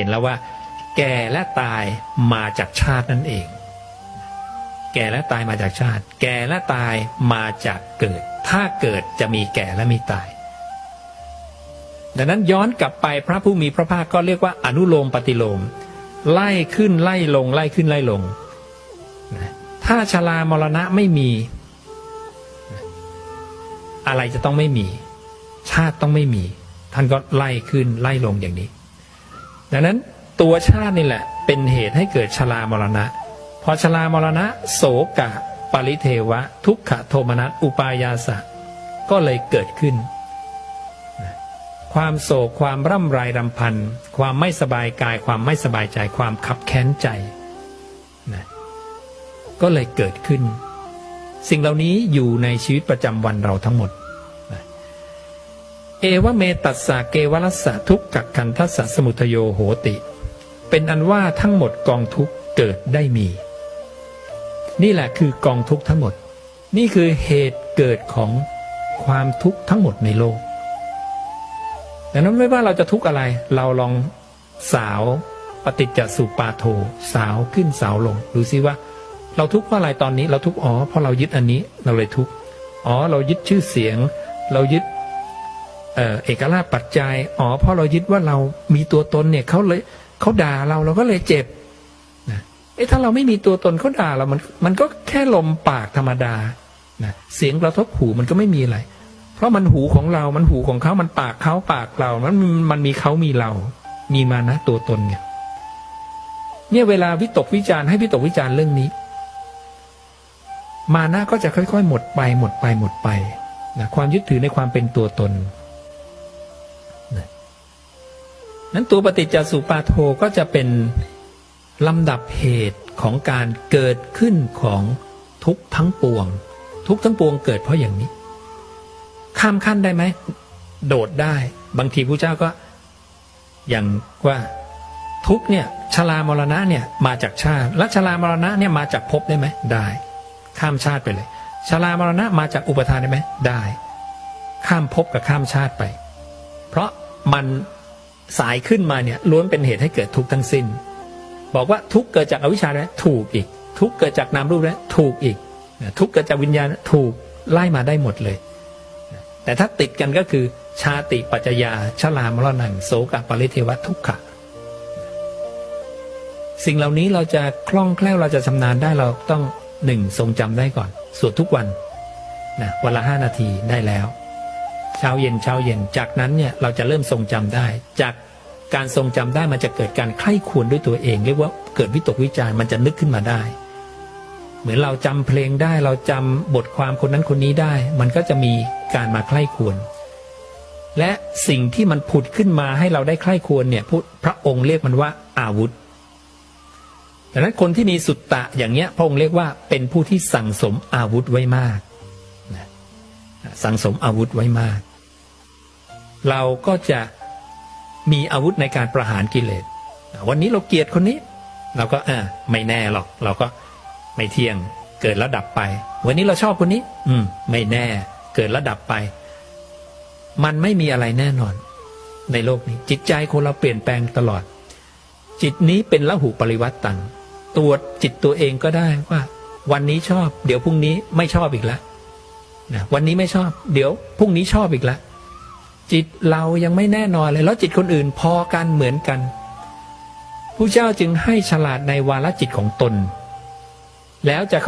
เห็นแล้วว่า แก่และตายมาจากชาตินั่นเอง แก่และตายมาจากชาติ แก่และตายมาจากเกิด ถ้าเกิดจะมีแก่และมีตาย ดังนั้นย้อนกลับไปพระผู้มีพระภาคก็เรียกว่าอนุโลมปฏิโลม ไล่ขึ้นไล่ลง ไล่ขึ้นไล่ลง ถ้าชรามรณะไม่มี อะไรจะต้องไม่มี ชาติต้องไม่มีท่านก็ไล่ขึ้นไล่ลงอย่างนี้ ดังนั้นตัวชาตินี่แหละ เป็นเหตุให้เกิดชรามรณะ พอชรามรณะ โสกะ ปริเทวะ ทุกขโทมนัสอุปายาสะ ก็เลยเกิดขึ้น ความโศกความร่ำไรรำพัน ความไม่สบายกาย ความไม่สบายใจ ความขับแค้นใจนะก็เลยเกิดขึ้น สิ่งเหล่านี้อยู่ในชีวิตประจำวันเราทั้งหมด เอวเมตัสสะเกวรัสสะทุกกักขันทัสสะสมุทโยโหติ เป็นอันว่าทั้งหมดกองทุกเกิดได้มี นี่แหละคือกองทุกทั้งหมด นี่คือเหตุเกิดของความทุกข์ทั้งหมดในโลกดังนั้นไม่ว่าเราจะทุกข์อะไร เราลองสาวปฏิจจสุปาโทสาวขึ้นสาวลงดูซิว่า เราทุกข์เพราะอะไรตอนนี้ เราทุกข์อ๋อเพราะเรายึดอันนี้ เราเลยทุกข์อ๋อ เรายึดชื่อเสียง เรายึด เออเอกราชปัจจัย อ๋อเพราะเรายึดว่าเรามีตัวตนเนี่ยเขาเลยเขาด่าเราเราก็เลยเจ็บนะเอ๊ะถ้าเราไม่มีตัวตนเขาด่าเรา มันมันก็แค่ลมปากธรรมดานะเสียงกระทบหูมันก็ไม่มีอะไร เพราะมันหูของเรา มันหูของเขา มันปากเขาปากเรา มันมันมีเขามีเรา มีมานะตัวตนเนี่ยเนี่ยเวลาวิตกวิจารณ์ให้วิตกวิจารณ์เรื่องนี้ มานะก็จะค่อย ๆ หมดไปหมดไปหมดไปนะความยึดถือในความเป็นตัวตน นั้นตัวปฏิจจสุปาโทก็จะเป็นลำดับเหตุของการเกิดขึ้นของทุกทั้งปวง ทุกทั้งปวงเกิดเพราะอย่างนี้ ข้ามขั้นได้ไหม โดดได้ บางทีพระเจ้าก็ อย่างว่าทุกเนี่ยชรามรณะเนี่ยมาจากชาติ และชรามรณะเนี่ยมาจากภพได้ไหมได้ ข้ามชาติไปเลยชรามรณะมาจากอุปทานได้ไหมได้ ข้ามภพกับข้ามชาติไป เพราะมัน สายขึ้นมาเนี่ยล้วนเป็นเหตุให้เกิดทุกข์ทั้งสิ้น บอกว่าทุกข์เกิดจากอวิชชาไหมถูกอีก ทุกข์เกิดจากนามรูปแล้วถูกอีก ทุกข์เกิดจากวิญญาณถูกไล่มาได้หมดเลย แต่ถ้าติดกันก็คือชาติปัจจยาชลามรณังโสกปริเทวทุกขะสิ่งเหล่านี้เราจะคล่องแคล่วเราจะชำนาญได้เราต้องหนึ่งทรงจำได้ก่อน สวดทุกวันนะวันละห้านาทีได้แล้ว เช้าเย็นเช้าเย็น จากนั้นเนี่ยเราจะเริ่มทรงจำได้ จากการทรงจำได้มันจะเกิดการใคร่ควรด้วยตัวเอง เรียกว่าเกิดวิตกวิจารมันจะนึกขึ้นมาได้ เหมือนเราจำเพลงได้เราจำบทความคนนั้นคนนี้ได้ มันก็จะมีการมาใคร่ควรและสิ่งที่มันผุดขึ้นมาให้เราได้ใคร่ควรเนี่ยพระพระองค์เรียกมันว่าอาวุธดังนั้นคนที่มีสุตตะอย่างเงี้ยพระองค์เรียกว่าเป็นผู้ที่สั่งสมอาวุธไว้มาก สั่งสมอาวุธไว้มาก เราก็จะมีอาวุธในการประหารกิเลส วันนี้เราเกลียดคนนี้ เราก็อ่าไม่แน่หรอก เราก็ไม่เที่ยงเกิดแล้วดับไป วันนี้เราชอบคนนี้ อืม ไม่แน่ เกิดแล้วดับไป มันไม่มีอะไรแน่นอน ในโลกนี้ จิตใจคนเราเปลี่ยนแปลงตลอด จิตนี้เป็นละหูปริวัตตังตรวจจิตตัวเองก็ได้ว่า วันนี้ชอบ เดี๋ยวพรุ่งนี้ไม่ชอบอีกแล้วนะวันนี้ไม่ชอบ เดี๋ยวพรุ่งนี้ชอบอีกแล้ว จิตเรายังไม่แน่นอนเลยแล้วจิตคนอื่นพอกันเหมือนกันผู้เจ้าจึงให้ฉลาดในวาลจิตของตน แล้วจะ